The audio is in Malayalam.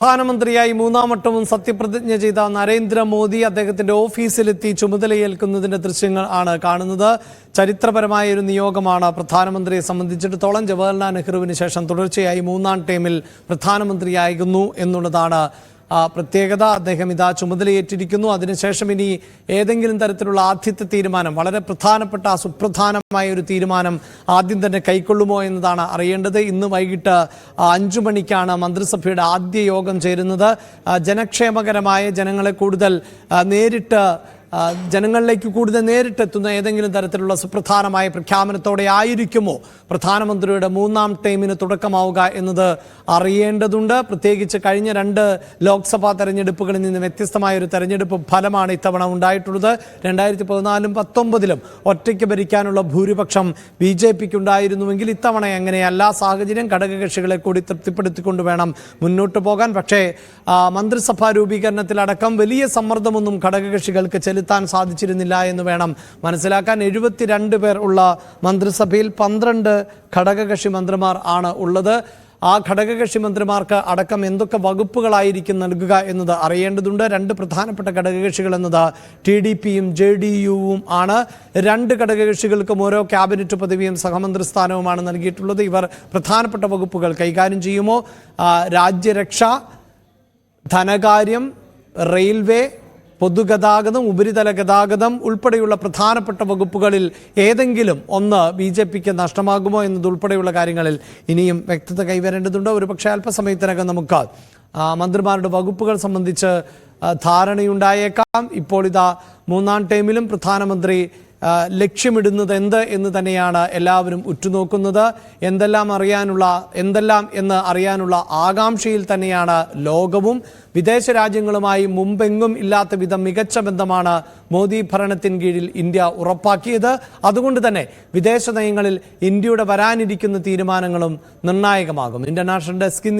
പ്രധാനമന്ത്രിയായി മൂന്നാം വട്ടവും സത്യപ്രതിജ്ഞ ചെയ്ത നരേന്ദ്രമോദി അദ്ദേഹത്തിന്റെ ഓഫീസിലെത്തി ചുമതലയേൽക്കുന്നതിന്റെ ദൃശ്യങ്ങൾ ആണ് കാണുന്നത്. ചരിത്രപരമായ ഒരു നിയോഗമാണ് പ്രധാനമന്ത്രിയെ സംബന്ധിച്ചിടത്തോളം ജവഹർലാൽ നെഹ്റുവിന് ശേഷം തുടർച്ചയായി മൂന്നാം ടൈമിൽ പ്രധാനമന്ത്രിയായിരുന്നു എന്നുള്ളതാണ് പ്രത്യേകത അദ്ദേഹം ഇതാ ചുമതലയേറ്റിരിക്കുന്നു. അതിനുശേഷം ഇനി ഏതെങ്കിലും തരത്തിലുള്ള ആദ്യത്തെ തീരുമാനം വളരെ പ്രധാനപ്പെട്ട സുപ്രധാനമായ ഒരു തീരുമാനം ആദ്യം തന്നെ കൈക്കൊള്ളുമോ എന്നതാണ് അറിയേണ്ടത്. ഇന്ന് വൈകിട്ട് അഞ്ചു മണിക്കാണ് മന്ത്രിസഭയുടെ ആദ്യ യോഗം ചേരുന്നത്. ജനക്ഷേമകരമായ ജനങ്ങളെ കൂടുതൽ നേരിട്ട് ജനങ്ങളിലേക്ക് കൂടുതൽ നേരിട്ടെത്തുന്ന ഏതെങ്കിലും തരത്തിലുള്ള സുപ്രധാനമായ പ്രഖ്യാപനത്തോടെ ആയിരിക്കുമോ? പ്രധാനമന്ത്രിയുടെ മൂന്നാം ടൈമിന് തുടക്കമാവുക എന്നത് അറിയേണ്ടതുണ്ട്. പ്രത്യേകിച്ച് കഴിഞ്ഞ രണ്ട് ലോക്സഭാ തെരഞ്ഞെടുപ്പുകളിൽ നിന്ന് വ്യത്യസ്തമായ ഒരു തെരഞ്ഞെടുപ്പ് ഫലമാണ് ഇത്തവണ ഉണ്ടായിട്ടുള്ളത്. രണ്ടായിരത്തി പതിനാലും പത്തൊമ്പതിലും ഒറ്റയ്ക്ക് ഭരിക്കാനുള്ള ഭൂരിപക്ഷം ബി ജെ പിക്ക് ഉണ്ടായിരുന്നുവെങ്കിൽ ഇത്തവണ അങ്ങനെയല്ല സാഹചര്യം? ഘടകകക്ഷികളെ കൂടി തൃപ്തിപ്പെടുത്തിക്കൊണ്ട് വേണം മുന്നോട്ട് പോകാൻ. പക്ഷേ മന്ത്രിസഭാ രൂപീകരണത്തിലടക്കം വലിയ സമ്മർദ്ദമൊന്നും ഘടകകക്ഷികൾക്ക് ചെലുത്താൻ സാധിച്ചിരുന്നില്ല എന്ന് വേണം മനസ്സിലാക്കാൻ. എഴുപത്തിരണ്ട് പേർ ഉള്ള മന്ത്രിസഭയിൽ പന്ത്രണ്ട് ഘടകകക്ഷി മന്ത്രിമാർ ആണ് ഉള്ളത്. ആ ഘടകകക്ഷി മന്ത്രിമാർക്ക് അടക്കം എന്തൊക്കെ വകുപ്പുകളായിരിക്കും നൽകുക എന്നത് അറിയേണ്ടതുണ്ട്. രണ്ട് പ്രധാനപ്പെട്ട ഘടകകക്ഷികൾ എന്നത് ടി ഡി പിയും ജെ ഡി യുവും ആണ്. രണ്ട് ഘടകകക്ഷികൾക്കും ഓരോ ക്യാബിനറ്റ് പദവിയും സഹമന്ത്രി സ്ഥാനവുമാണ് നൽകിയിട്ടുള്ളത്. ഇവർ പ്രധാനപ്പെട്ട വകുപ്പുകൾ കൈകാര്യം ചെയ്യുമോ? രാജ്യരക്ഷ ധനകാര്യം റെയിൽവേ പൊതുഗതാഗതം ഉപരിതല ഗതാഗതം ഉൾപ്പെടെയുള്ള പ്രധാനപ്പെട്ട വകുപ്പുകളിൽ ഏതെങ്കിലും ഒന്ന് ബി ജെ പിക്ക് നഷ്ടമാകുമോ എന്നതുൾപ്പെടെയുള്ള കാര്യങ്ങളിൽ ഇനിയും വ്യക്തത കൈവരേണ്ടതുണ്ട്. ഒരുപക്ഷെ അല്പസമയത്തിനകം നമുക്ക് മന്ത്രിമാരുടെ വകുപ്പുകൾ സംബന്ധിച്ച് ധാരണയുണ്ടായേക്കാം. ഇപ്പോൾ ഇതാ മൂന്നാം ടൈമിലും പ്രധാനമന്ത്രി ലക്ഷ്യമിടുന്നത് എന്ത് എന്ന് തന്നെയാണ് എല്ലാവരും ഉറ്റുനോക്കുന്നത്. എന്തെല്ലാം അറിയാനുള്ള എന്തെല്ലാം എന്ന് അറിയാനുള്ള ആകാംക്ഷയിൽ തന്നെയാണ് ലോകവും. വിദേശ രാജ്യങ്ങളുമായി മുമ്പെങ്ങും ഇല്ലാത്ത വിധം മികച്ച ബന്ധമാണ് മോദി ഭരണത്തിൻ കീഴിൽ ഇന്ത്യ ഉറപ്പാക്കിയത്. അതുകൊണ്ട് തന്നെ വിദേശ നയങ്ങളിൽ ഇന്ത്യയുടെ വരാനിരിക്കുന്ന തീരുമാനങ്ങളും നിർണായകമാകും. ഇന്റർനാഷണൽ ഡെസ്കിൽ